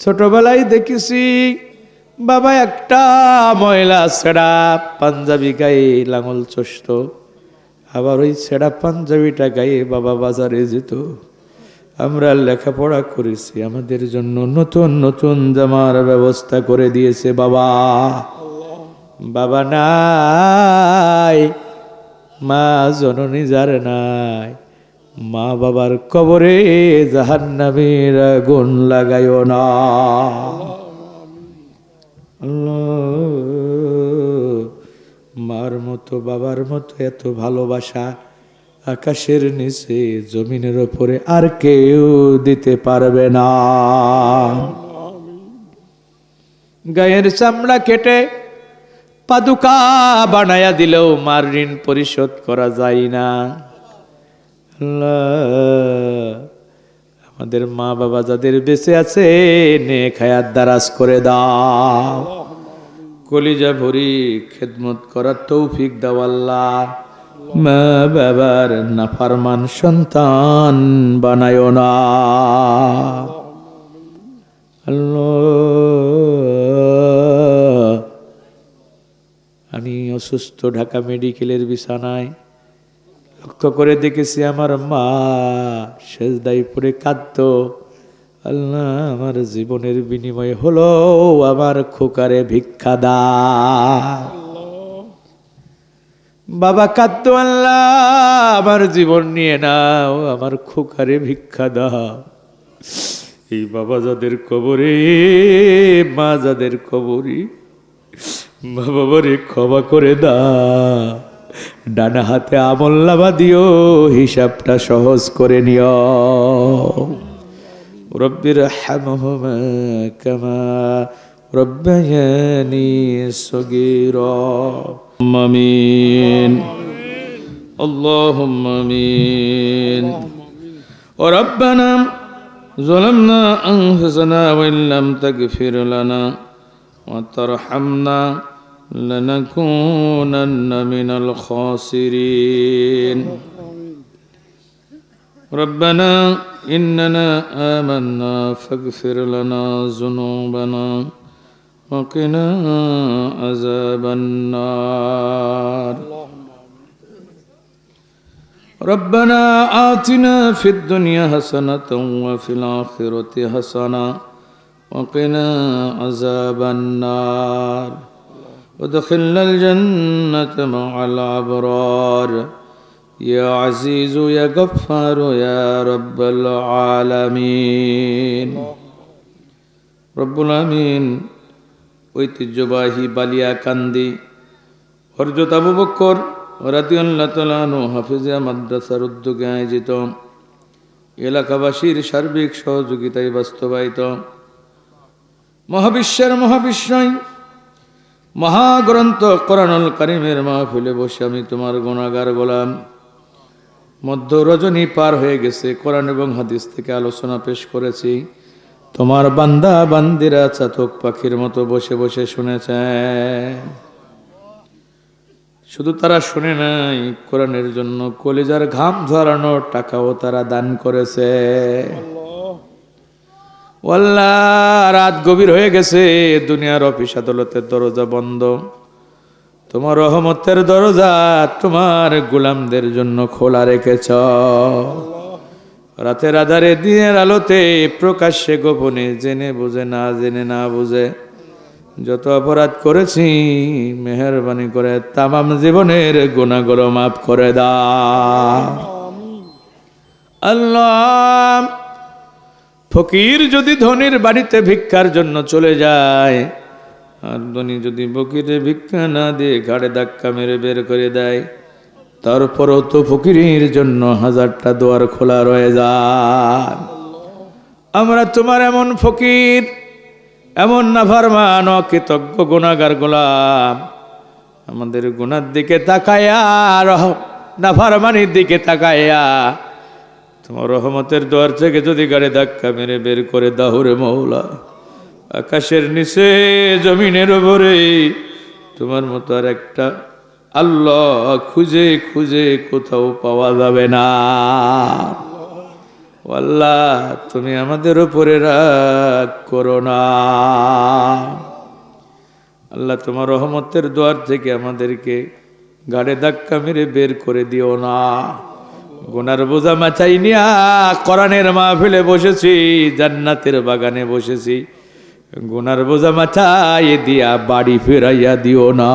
ছোটবেলায় দেখেছি, বাবা একটা ময়লা ছেঁড়া পাঞ্জাবি গায়ে লাঙল চষ্ট আবার ওই ছেঁড়া পাঞ্জাবিটা গায়ে বাবা বাজারে যেত। আমরা লেখাপড়া করেছি, আমাদের জন্য নতুন নতুন জামার ব্যবস্থা করে দিয়েছে বাবা। বাবা নাই, মা জননী যার নাই মা বাবার কবরে জাহান্নামের আগুন লাগাইও না। মার মতো, বাবার মতো এত ভালোবাসা আকাশের নিচে, জমিনের ওপরে আর কেউ দিতে পারবে না। গায়ের চামড়া কেটে পাদুকা বানায়া দিলেও মার ঋণ পরিশোধ করা যায় না। আমাদের মা বাবা যাদের বেঁচে আছে নে খায়াত দারাজ করে দাও। কলিজা ভরি খেদমত করার তৌফিক দাও আল্লাহ। মা বাবার নাফারমান সন্তান বানায় না। আমি অসুস্থ ঢাকা মেডিকেলের বিছানায় লক্ষ্য করে দেখেছি আমার মা সেজদাই পরে কাঁদত। আল্লাহ, আমার জীবনের বিনিময় হলো আমার খোকারে ভিক্ষা দা বাবা কাঁদতো, আল্লাহ, আমার জীবন নিয়ে নাও, আমার খোকারে ভিক্ষা দাও। এই বাবা যাদের কবরে, মা যাদের কবরে, মা বাবারে ক্ষমা করে দা ডানা হাতে আমল নামা দিও হিসাবটা সহজ করে নিও রব্বির হামহুমা কামা রব্বায়ানি সগীরা আমিন اللهم امين وربنا ظلمنا انفسنا وان لم تغفر لنا وترحمنا لنكونن من الخاسرين. ربنا إننا آمنا فاغفر لنا ذنوبنا وقنا عذاب النار. ربنا آتنا في الدنيا حسنة وفي الآخرة حسنة وقنا عذاب النار. وادخلنا الجنة مع الأبرار يا عزيز يا غفار يا رب العالمين رب العالمين ঐতিহ্যবাহী বালিয়াকান্দি হরজত আবু বক্কর রাদিয়াল্লাহু তাআলা আনহু হাফিজিয়া মাদ্রাসার উদ্যোগে আয়োজিত এলাকাবাসীর সার্বিক সহযোগিতায় বাস্তবায়িত মহাবিশ্বের মহাবিশ্বয় মহাগ্রন্থ কোরআনুল কারিমের মাহফিলে বসে আমি তোমার গুণাগার গোলাম। মধ্য রজনী পার হয়ে গেছে, কোরআন এবং হাদিস থেকে আলোচনা পেশ করেছি। তোমার বান্দা, বান্দিরা, চাতক পাখির মতো বসে বসে শুনেছে। শুধু তারা শুনে নাই, কোরআনের জন্য কলিজার ঘাম ঝরানোর টাকাও তারা দান করেছে। ওয়াল্লাহ রাত গভীর হয়ে গেছে, দুনিয়ার অফিস আদালতের দরজা বন্ধ। তোমার রহমতের দরজা তোমার গোলামদের জন্য খোলা রেখেছ। রাতের আধারে দিনের আলোতে প্রকাশ্যে গোপনে জেনে বুঝে, না জেনে না বুঝে। যত অপরাধ করেছি, মেহরবানি করে তামাম জীবনের গুণাগুলো মাফ করে দা আল্লাহ ফকির যদি ধনির বাড়িতে ভিক্ষার জন্য চলে যায়, আর ধনী যদি ফকিরে ভিক্ষা না দিয়ে ঘাড়ে ধাক্কা মেরে বের করে দেয়, তারপরও তো ফকিরের জন্য হাজারটা দোয়ার খোলা রয়ে যায়। আমরা তোমার এমন ফকির, এমন না নাফারমান, অকৃতজ্ঞ গুণাগার গোলাম। আমাদের গুণার দিকে তাকায়া নাফারমানির দিকে তাকায়া তোমার রহমতের দোয়ার থেকে যদি গাড়ি ধাক্কা মেরে বের করে দাহুরে মৌলা। আকাশের নিচে, জমিনের ওপরে তোমার মতো আর একটা আল্লাহ খুঁজে খুঁজে কোথাও পাওয়া যাবে না। আল্লাহ, তুমি আমাদের উপরে রাগ করো না। আল্লাহ, তোমার রহমতের দোয়ার থেকে আমাদেরকে গাড়ে ধাক্কা মেরে বের করে দিও না। গোনার বোঝা মাথায় নিয়া কোরআনের মাহফিলে বসেছি, জান্নাতের বাগানে বসেছি। গোনার বোঝা মাথায় দিয়া বাড়ি ফেরাইয়া দিও না।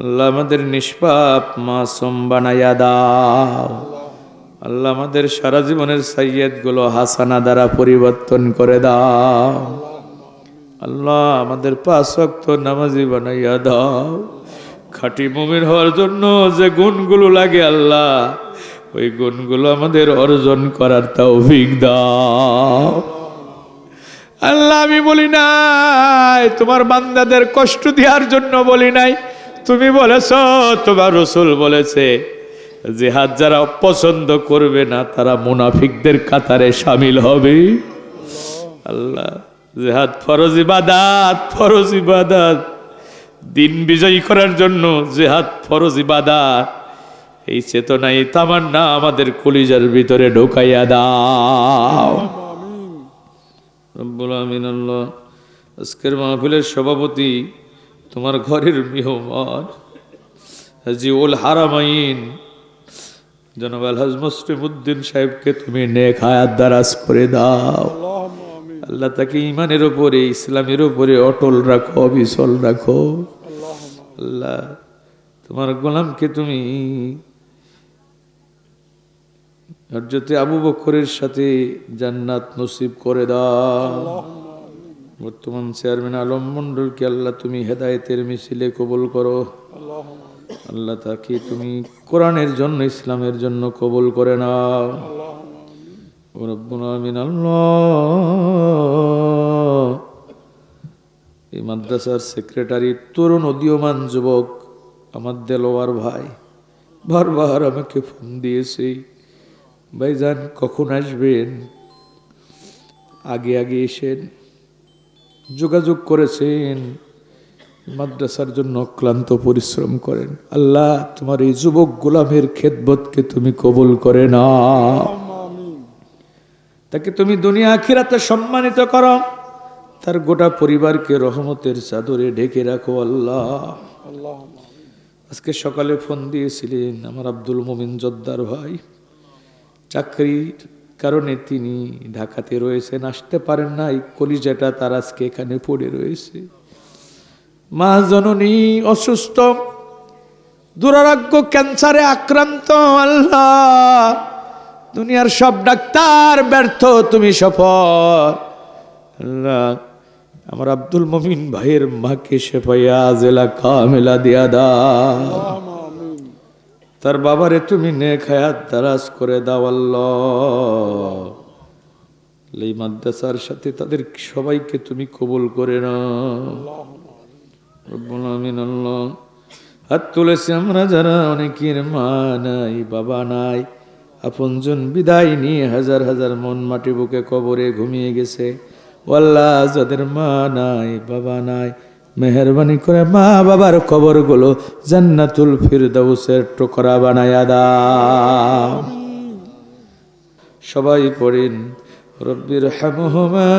আল্লাহ আমাদের নিষ্পাপ মাসুম বানাইয়া দাও। আল্লাহ আমাদের সারা জীবনের সাইয়েদগুলো হাসানা দ্বারা পরিবর্তন করে দাও। আল্লাহ আমাদের পাঁচ নামাজি বানাইয়া দাও। খাঁটি মুমিন হওয়ার জন্য যে গুণগুলো লাগে আল্লাহ, ওই গুণগুলো আমাদের অর্জন করার তৌফিক দাও। আল্লাহ, আমি বলি নাই, তোমার বান্দাদের কষ্ট দেওয়ার জন্য বলি নাই। তুমি বলেছ, তোমার রসুল বলেছে, জেহাদ যারা পছন্দ করবে না, তারা মুনাফিকদের কাতারে সামিল হবে। আল্লাহ, জেহাদ ফরজ ইবাদাত, ফরজ দিন বিজয়ী করার জন্য জেহাদ ফরজ ইবাদাত এই চেতনা এই তামান্না আমাদের কলিজার ভিতরে ঢোকাইয়া দাও। রব্বুল আমিন আল্লাহ আজকের মাহফিলের সভাপতি তোমার ঘরের মেহমান হাজি হাজিউল হারামাইন জনাব আলহাজ মুসলিম উদ্দিন সাহেবকে তুমি নেক হায়াত দারাজ করে দাও। আল্লাহ তাকে ইমানের উপরে ইসলামের উপরে অটল রাখো অবিচল রাখো। আল্লাহ তোমার গোলামকে তুমি হজরতে আবু বকরের সাথে জান্নাত নসিব করে দাও। বর্তমান চেয়ারম্যান আলম মন্ডলকে আল্লাহ তুমি হেদায়েতের মিছিলে কবুল করো। আল্লাহ তাকে তুমি কোরআনের জন্য ইসলামের জন্য কবুল করে নাও। রব্বুল আমিন। আল্লাহ এই মাদ্রাসার সেক্রেটারি তরুণ উদীয়মান যুবক আমার দেলোয়ার ভাই। বারবার আমাকে ফোন দিয়েছে ভাইজান কখন আসবেন? আগে আগে এসেন যোগাযোগ করেছেন মাদ্রাসার জন্য অক্লান্ত পরিশ্রম করেন। আল্লাহ তোমার এই যুবক গোলামের খেদবতকে তুমি কবুল করে না তাকে তুমি দুনিয়া আখিরাতে সম্মানিত করো। তার গোটা পরিবারকে রহমতের চাদরে ঢেকে রাখো আল্লাহ। আজকে সকালে ফোন দিয়েছিলেন আমার আব্দুল মোমিন জদ্দার ভাই। চাকরির কারণে তিনি ঢাকাতে রয়েছেন, আসতে পারেন না, এই কলিজাটা তার আজকে এখানে পড়ে রয়েছে। মা জননী অসুস্থ, দুরারোগ্য, ক্যান্সারে আক্রান্ত, আল্লাহ, দুনিয়ার সব ডাক্তার ব্যর্থ, তুমি সফল। আল্লাহ আমার আব্দুল মমিন ভাইয়ের মাকে শেফাইয়া জেলা কামেলা দিয়া দা তার বাবারে তুমি নেক হায়াত দারাজ করে দাও আল্লাহ। এই মাদ্রাসার সাথে তাদের সবাইকে তুমি কবুল করে না আল্লাহ। হাত তুলেছি আমরা যারা, অনেকের মা নাই, বাবা নাই, আপনজন বিদায় নিয়ে হাজার হাজার মন মাটি বুকে কবরে ঘুমিয়ে গেছে। ওয়াল্লাহ যাদের মা নাই, বাবা নাই, মেহরবানি করে মা বাবার কবরগুলো জান্নাতুল ফিরদাউসের টুকরা বানায়া দাও। সবাই পড়েন রব্বির হামহুমা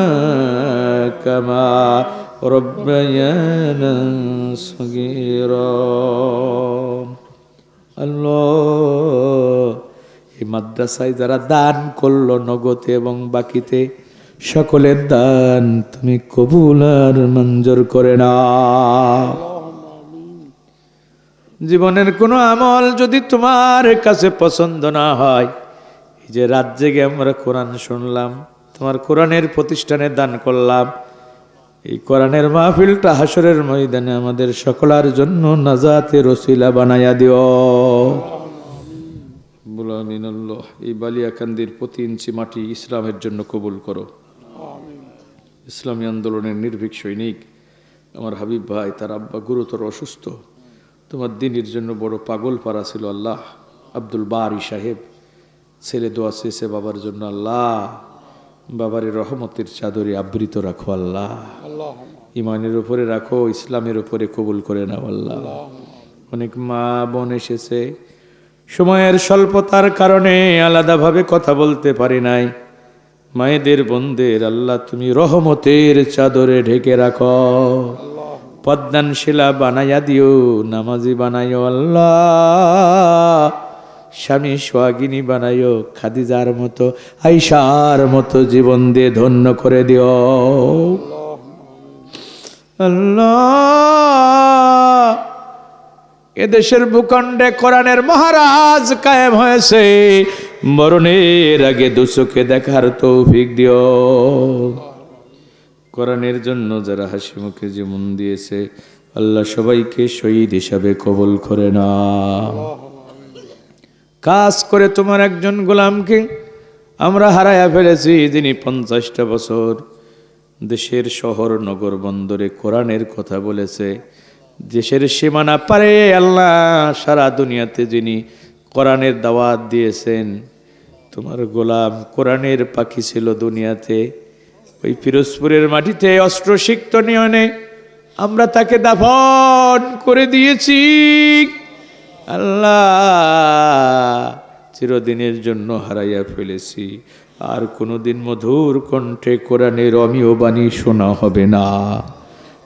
কামা রব্বায়ানা সগীরা। আল্লাহ, এই মাদ্রাসায় যারা দান করল নগদে এবং বাকিতে সকলের দান তুমি কবুল আর মঞ্জুর করে না জীবনের কোনো আমল যদি তোমার কাছে পছন্দ না হয়, এই যে রাত জেগে আমরা কোরআন শুনলাম, তোমার কোরআনের প্রতিষ্ঠানে দান করলাম, এই কোরআনের মাহফিলটা হাসরের ময়দানে আমাদের সকলার জন্য নাজাতে রসিলা বানায়া দিও। এই বালিয়াকান্দির প্রতি ইঞ্চি মাটি ইসলামের জন্য কবুল করো। ইসলামী আন্দোলনের নির্ভীক সৈনিক আমার হাবিব ভাই তার আব্বা গুরুতর অসুস্থ। তোমার দিনের জন্য বড় পাগল পারা ছিল আল্লাহ। আব্দুল বারি সাহেব ছেলে দোয়া চেয়েছে বাবার জন্য আল্লাহ বাবার রহমতের চাদরে আবৃত রাখো আল্লাহ। ইমানের উপরে রাখো ইসলামের উপরে কবুল করে নাও আল্লাহ। অনেক মা বোন এসেছে। সময়ের স্বল্পতার কারণে আলাদাভাবে কথা বলতে পারি নাই। মায়েদের বোনদের আল্লাহ, তুমি রহমতের চাদরে ঢেকে রাখো। পদ্মান শিলা বানাইয়া দিও, নামাজি বানাইও আল্লাহ। স্বামী সোয়াগিনী বানাইও, খাদিজার মতো আইসার মতো জীবন দিয়ে ধন্য করে দিও। আল্লাহ, এদেশের ভূখণ্ডে কোরআনের মহারাজ কায়েম হয়েছে। মরণের আগে দুচোখে দেখার তৌফিক দিও। কোরআনের জন্য যারা হাসি মুখে জীবন দিয়েছে, আল্লাহ সবাইকে শহীদ হিসাবে কবল করে না কাজ করে তোমার একজন গোলামকে আমরা হারায়া ফেলেছি, যিনি পঞ্চাশটা বছর দেশের শহর, নগর বন্দরে কোরআনের কথা বলেছে। দেশের সীমানা পারে আল্লাহ, সারা দুনিয়াতে যিনি কোরআনের দাওয়াত দিয়েছেন। তোমার গোলাম কোরআনের পাখি ছিল দুনিয়াতে। ওই পিরোজপুরের মাটিতে অস্ত্র সিক্ত নিয়নে আমরা তাকে দাফন করে দিয়েছি। আল্লাহ, চিরদিনের জন্য হারাইয়া ফেলেছি। আর কোনোদিন মধুর কণ্ঠে কোরআনের অমীয় বাণী শোনা হবে না।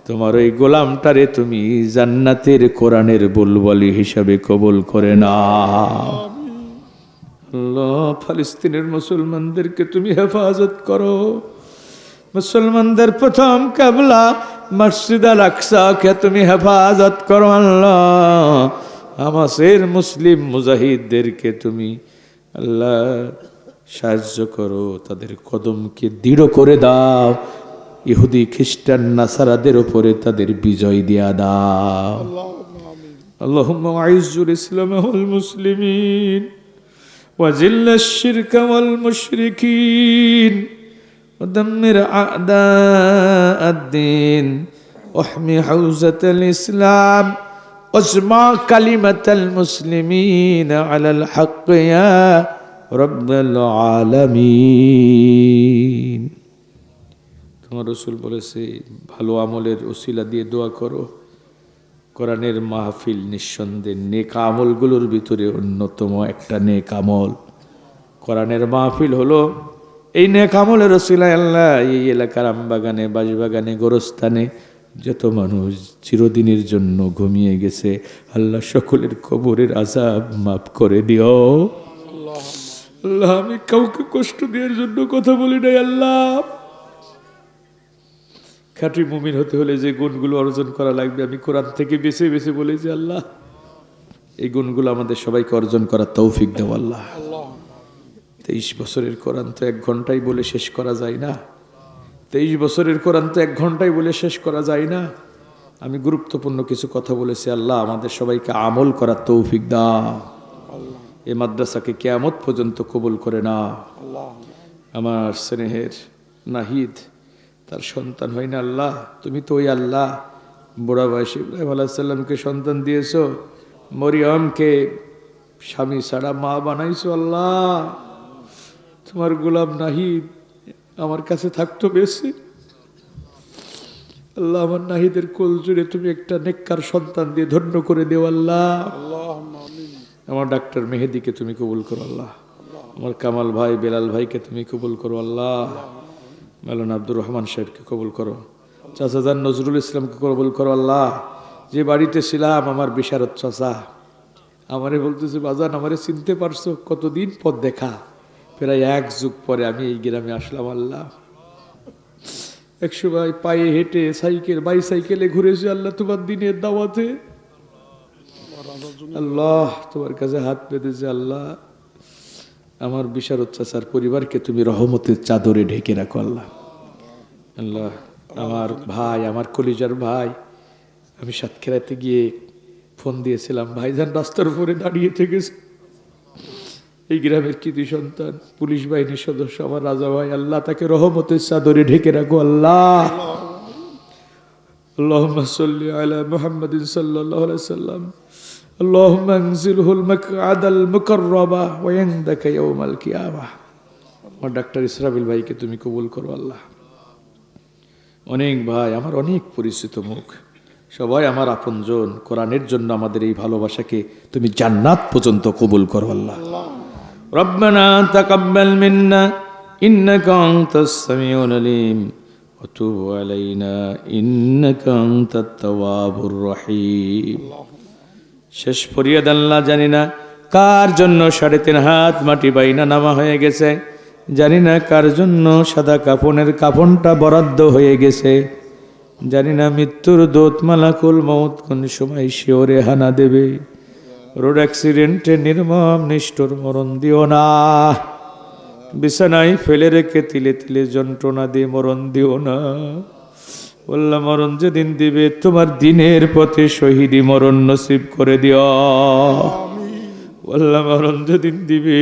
তোমার ওই গোলামটারে তুমি জান্নাতের কোরআনের বুলবলি হিসাবে কবুল করে না ফালিস্তিনের মুসলমানদেরকে তুমি হেফাজত করো। মুসলমানদের প্রথম কাবলা মসজিদ আল আকসাকে তুমি হেফাজত করো, আল্লাহ। আমাসের মুসলিম মুজাহিদদেরকে তুমি আল্লাহ সাহায্য করো, তাদের কদমকে দৃঢ় করে দাও। ইহুদি খ্রিস্টান নাসারাদের উপরে তাদের বিজয় দিয়া দাও اللهم أعز الإسلام والمسلمين وذل الشرك والمشركين ودمر أعداء الدين واحمي حوزة الإسلام واجمع كلمة المسلمين على الحق يا رب العالمين তোমার রসুল বলেছে, ভালো আমলের ওসিলা দিয়ে দোয়া করো। কোরআনের মাহফিল নিঃসন্দেহে নেক আমলগুলোর ভিতরে অন্যতম একটা নেক আমল। কোরআনের মাহফিল হলো, এই নেক আমলের রসিলায় আল্লাহ এই এলাকার আমবাগানে বাঁশবাগানে গোরস্থানে যত মানুষ চিরদিনের জন্য ঘুমিয়ে গেছে, আল্লাহ সকলের কবরের আজাব মাফ করে দিও। আল্লাহ, আমি কাউকে কষ্ট দেওয়ার জন্য কথা বলি নাই, আল্লাহ। খাঁটি মুমিন হতে হলে যে গুণগুলো অর্জন করা লাগবে আমি কোরআন থেকে বেছে বেছে বলেছি আল্লাহ এই গুণগুলো আমাদের সবাইকে অর্জন করার তৌফিক দেও আল্লাহ। তেইশ বছরের কোরআন তো এক ঘন্টায় বলে শেষ করা যায় না। তেইশ বছরের কোরআন তো এক ঘন্টায় বলে শেষ করা যায় না। আমি গুরুত্বপূর্ণ কিছু কথা বলেছি আল্লাহ আমাদের সবাইকে আমল করার তৌফিক দাও। এ মাদ্রাসাকে কেয়ামত পর্যন্ত কবুল করে না আমার স্নেহের নাহিদ তার সন্তান হয় না আল্লাহ। তুমি তো ওই আল্লাহ। বুড়া বয়সে ইব্রাহিম আলাহিসাল্লামকে সন্তান দিয়েছ। মরিয়মকে স্বামী ছাড়া মা বানাইছো আল্লাহ। তোমার গোলাম নাহিদ আমার কাছে থাকতো বেশি। আল্লাহ আমার নাহিদের কোল জুড়ে তুমি একটা নেককার সন্তান দিয়ে ধন্য করে দেও আল্লাহ। আমার ডাক্তার মেহেদিকে তুমি কবুল করো আল্লাহ। আমার কামাল ভাই বেলাল ভাইকে তুমি কবুল করো আল্লাহ। মেলন আব্দুর রহমান সাহেবকে কবুল করো। চাচাজান নজরুল ইসলামকে কবুল করো, আল্লাহ। যে বাড়িতে ছিলাম, আমার বিশারত চাচা। আমারে বলতেছে, বাজান, আমারে চিনতে পারছ? কতদিন পর দেখা? প্রায় এক যুগ পরে আমি এই গ্রামে আসলাম, আল্লাহ। একশো ভাই পায়ে হেঁটে সাইকেল বাই সাইকেলে ঘুরেছি, আল্লাহ, তোমার দিনের দাওয়াতে। আল্লাহ, তোমার কাছে হাত পেতেছে আল্লাহ। আমার বিশারদ চাচার পরিবারকে তুমি রহমতের চাদরে ঢেকে রাখো, আল্লাহ। আল্লাহ, আমার ভাই, আমার কলিজার ভাই, আমি সাতক্ষীরাতে গিয়ে ফোন দিয়েছিলাম, ভাইজান রাস্তার উপরে দাঁড়িয়ে থেকে এই গ্রামের কৃতি সন্তান, পুলিশ বাহিনীর সদস্য, আমার রাজা ভাই, আল্লাহ, তাকে রহমতের চাদরে ঢেকে রাখো, আল্লাহ। আল্লাহ সাল্লাহ মোহাম্মদ মোহাম্মদিন সাল্লাহ সাল্লাম। اللهم انزله المقعد المقربة وعندك يوم القيامة আমার ডাক্তার ইসরাবিল ভাইকে তুমি কবুল করো আল্লাহ অনেক ভাই আমার অনেক পরিচিত মুখ সবাই আমার আপনজন কোরআনের জন্য আমাদের এই ভালোবাসাকে তুমি জান্নাত পর্যন্ত কবুল করো আল্লাহ রব্বানা তাকাব্বাল মিন্না ইন্নাকা আনতাস সামিউল আলিম وتب علينا إنك أنت التواب الرحيم শেষ ফরিয়াদ আল্লাহ জানি না কার জন্য সাড়ে তিন হাত মাটি বাইনা নামা হয়ে গেছে। জানি না কার জন্য সাদা কাপনের কাপনটা বরাদ্দ হয়ে গেছে। জানি না মৃত্যুর দোত মালাকুল মৌত কোন সময় শিওরে হানা দেবে। রোড অ্যাক্সিডেন্টে নির্মম নিষ্ঠুর মরণ দিও না। বিছানায় ফেলে রেখে তিলে তিলে যন্ত্রণা দিয়ে মরণ দিও না। বললাম, মরণ যেদিন দিবে, তোমার দিনের পথে শহীদি মরণ নসিব করে দিও। বললাম, মরণ যেদিন দিবে,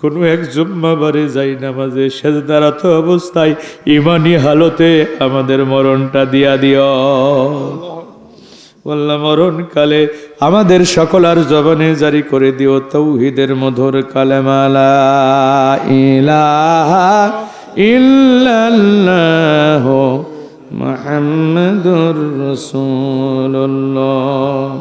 কোনো এক জুম্মাবারে যাই নামাজে সেজদারাত অবস্থায় ইমানি হালতে আমাদের মরণটা দিয়া দিও। বললাম, মরণকালে আমাদের সকল আর জবানে জারি করে দিও, তৌহিদের মধুর কালেমালা ইলাহা ইল্লাল্লাহ محمد رسول الله.